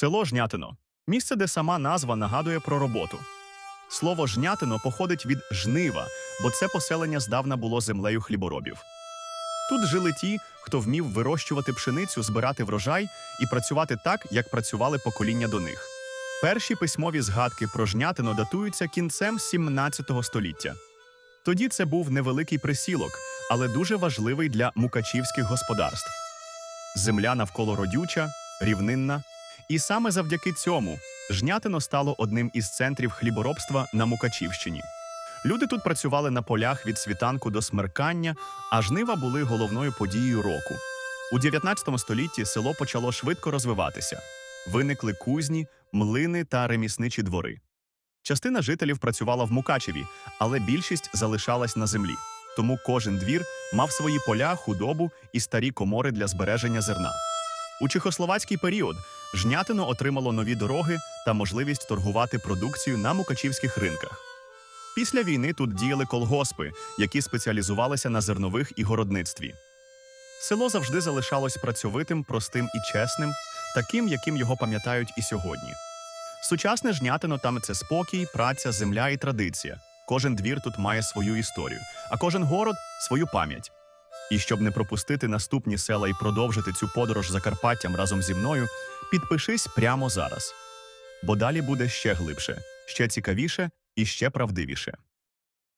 Село Жнятино місце, де сама назва нагадує про роботу. Слово жнятино походить від жнива, бо це поселення здавна було землею хліборобів. Тут жили ті, хто вмів вирощувати пшеницю, збирати врожай і працювати так, як працювали покоління до них. Перші письмові згадки про жнятино датуються кінцем 17 століття. Тоді це був невеликий присілок, але дуже важливий для мукачівських господарств. Земля навколо родюча, рівнинна, і саме завдяки цьому жнятино стало одним із центрів хліборобства на Мукачівщині. Люди тут працювали на полях від світанку до смеркання, а жнива були головною подією року. У 19 столітті село почало швидко розвиватися. Виникли кузні, млини та ремісничі двори. Частина жителів працювала в Мукачеві, але більшість залишалась на землі. Тому кожен двір мав свої поля, худобу і старі комори для збереження зерна. У чехословацький період жнятино отримало нові дороги та можливість торгувати продукцію на мукачівських ринках. Після війни тут діяли колгоспи, які спеціалізувалися на зернових і городництві. Село завжди залишалось працьовитим, простим і чесним, таким, яким його пам'ятають і сьогодні. Сучасне жнятино там це спокій, праця, земля і традиція. Кожен двір тут має свою історію, а кожен город свою пам'ять. І щоб не пропустити наступні села і продовжити цю подорож Закарпаттям разом зі мною, підпишись прямо зараз. Бо далі буде ще глибше, ще цікавіше і ще правдивіше.